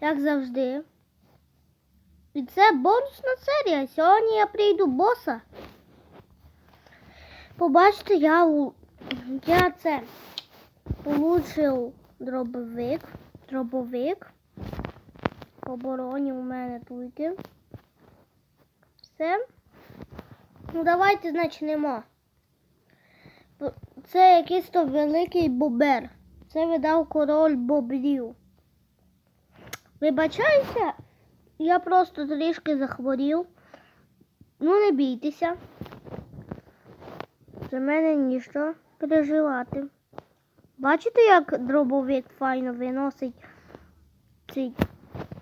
як завжди. І це бонусна серія. Сьогодні я прийду боса. Побачите, я, у- я це получив дробовик. Дробовик. Обороні у мене тільки. Все. Ну, давайте почнемо. Це якийсь то великий бобер. Це видав король бобрів. Вибачаюся, я просто трішки захворів. Ну, не бійтеся. За мене ніщо переживати. Бачите, як дробовик файно виносить цей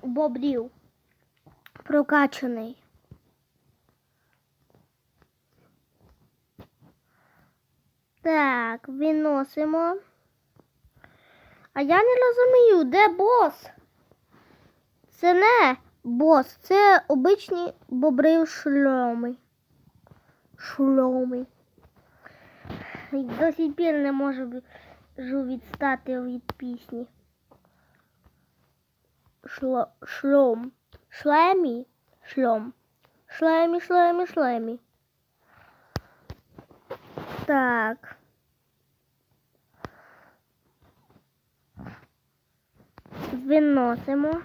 бобрів прокачаний. Так, виносимо. А я не розумію, де бос? Це не бос, це обичні бобри шльоми. Шльоми. До сих пір не можу відстати від пісні. Шло, шлом. Шлемі. Шлом. Шлемі, шлемі, шлемі. Так. Виносимо.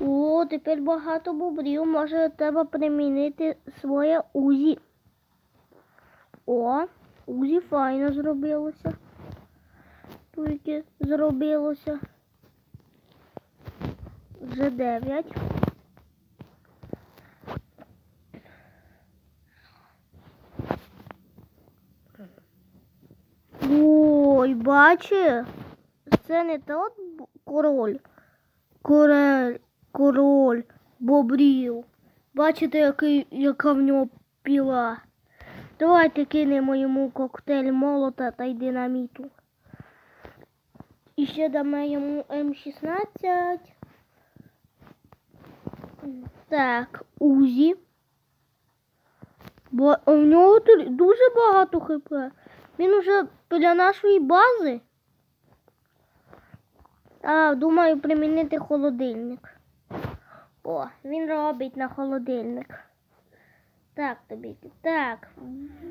О, тепер багато бобрів. Може треба примінити своє узі. О, узі файно зробилося. Тільки зробилося. Вже дев'ять. Ой, бачи, це не тот король. Король, король бобрів. Бачите, який, яка в нього піла. Давайте кинемо йому коктейль молота та й динаміту. І ще дамо йому М16. Так, Узі. Бо у нього дуже багато хп. Він уже біля нашої бази. А, думаю, примінити холодильник. О, він робить на холодильник. Так, тобі. Так.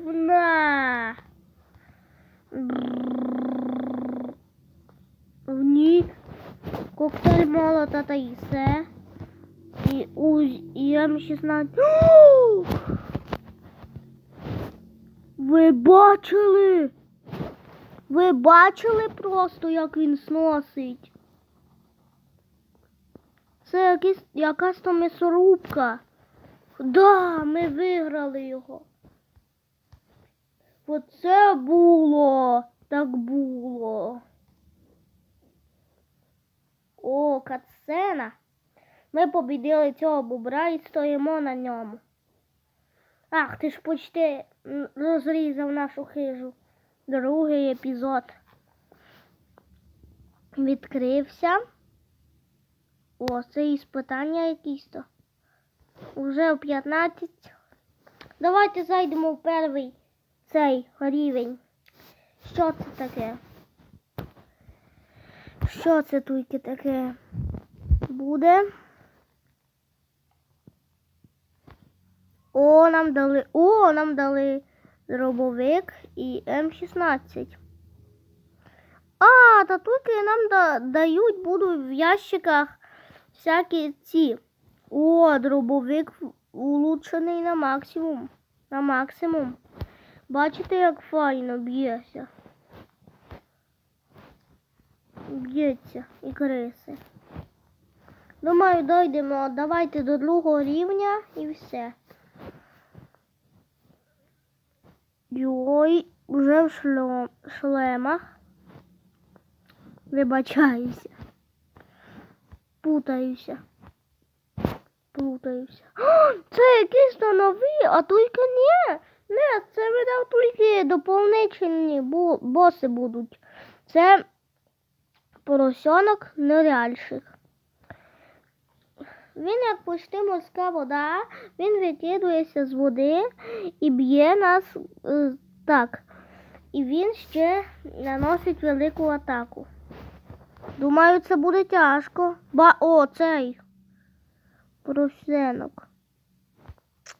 На. Ні. Коктейль молота та і все. І уз і М16. Ви бачили? Ви бачили просто, як він сносить? Це якийсь, якась то м'ясорубка. Да, ми виграли його. Оце було. Так було. О, катсцена. Ми побідили цього бобра і стоїмо на ньому. Ах, ти ж почти розрізав нашу хижу. Другий епізод відкрився. О, це іспитання якісь то. Уже в 15. Давайте зайдемо в перший цей рівень. Що це таке? Що це тільки таке буде? О, нам дали. О, нам дали дробовик і М16. А, та тільки нам да, дають будуть в ящиках всякі ці. О, дробовик улучшений на максимум. На максимум. Бачите, як файно б'ється. Б'ється і криси. Думаю, дойдемо. Давайте до другого рівня і все. Йой, вже в шлемах. Вибачаюся. Путаюся. Плутаюся. О, це якісь то нові, а тільки ні. Не, це видав тільки доповнительні бу- боси будуть. Це поросенок неряльших. Він як почти морська вода, він викидується з води і б'є нас е, так. І він ще наносить велику атаку. Думаю, це буде тяжко. Ба о, цей. Поросенок.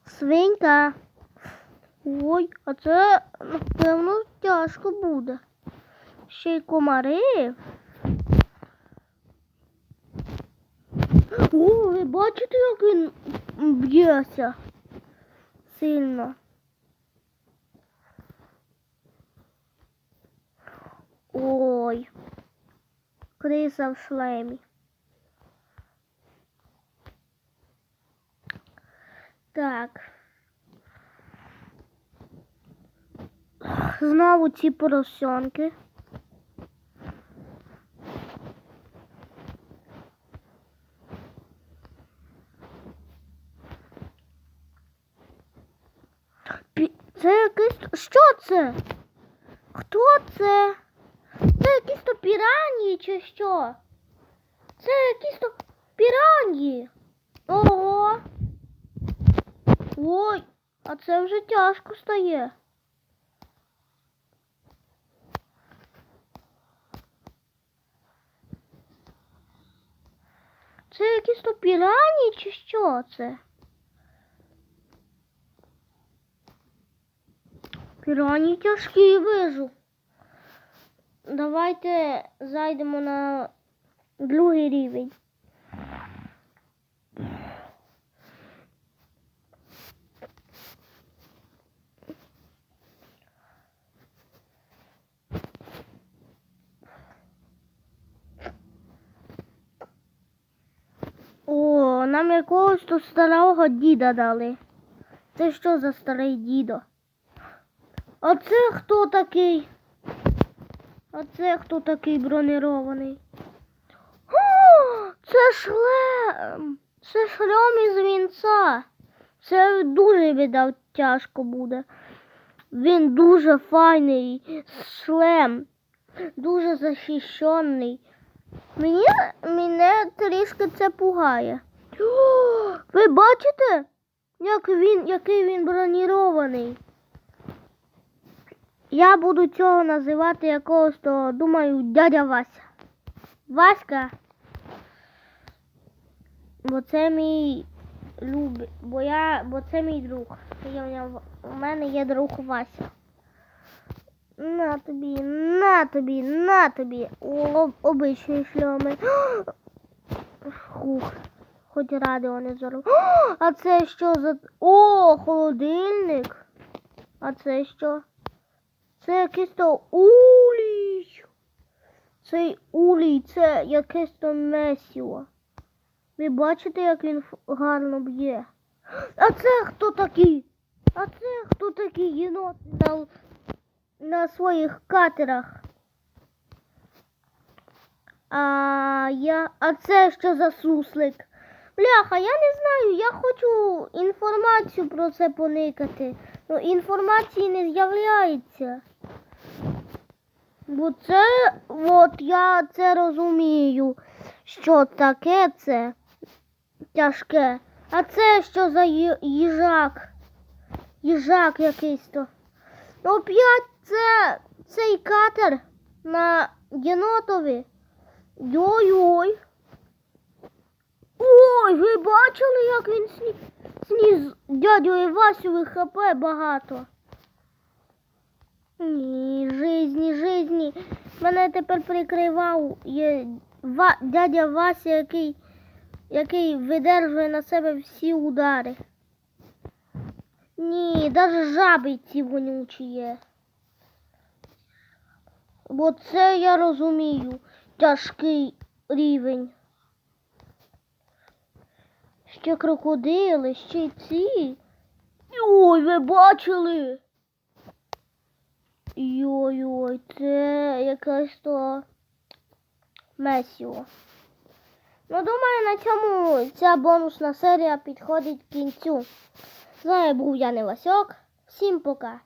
Свинька. Ой, а це, напевно, тяжко буде. Ще й комари. О, ви бачите, як він б'ється сильно. Ой. Криса в шлемі. Так. Знову ці поросенки. Це якийсь. Що це? Хто це? Піранії чи що? Це якісь то піранії. Ого. Ой, а це вже тяжко стає. Це якісь то піранії чи що це? Піранії тяжкі вижу. Давайте зайдемо на другий рівень. О, нам якогось тут старого діда дали. Це що за старий дідо? А це хто такий? Це хто такий бронірований? О, це шлем. Це шлем із вінця. Це дуже видав тяжко буде. Він дуже файний шлем, дуже захищений. Мені мене трішки це пугає. О, ви бачите, як він, який він бронірований? Я буду цього називати якогось, то думаю, дядя Вася. Васька. Бо це мій люб... бо я, бо це мій друг. Я, у, мене є друг Вася. На тобі, на тобі, на тобі. О, обичні шльоми. Хух. Хоч радіо не зору. А це що за. О, холодильник. А це що? Це якийсь то улій. Цей улій, це якесь то месіво. Ви бачите, як він гарно б'є? А це хто такий? А це хто такий єнот на, на своїх катерах? А я. А це що за суслик? Бляха, я не знаю, я хочу інформацію про це поникати. Ну, інформації не з'являється. Бо це, от я це розумію, що таке це тяжке. А це що за їжак? Їжак якийсь то. Ну, п'ять це цей катер на єнотові. Йой-ой. Ой, ви бачили, як він сні... сніс дядю Івасю ХП багато. Ні, жизні, жизні. Мене тепер прикривав є Ва... дядя Вася, який, який видержує на себе всі удари. Ні, навіть жаби ці вонючі є. Бо це я розумію. Тяжкий рівень. Ще крокодили, ще ці. Ой, ви бачили? Йой-ой, це якесь то месіо. Ну, думаю, на цьому ця бонусна серія підходить кінцю. З вами був я Невасьок. Всім пока.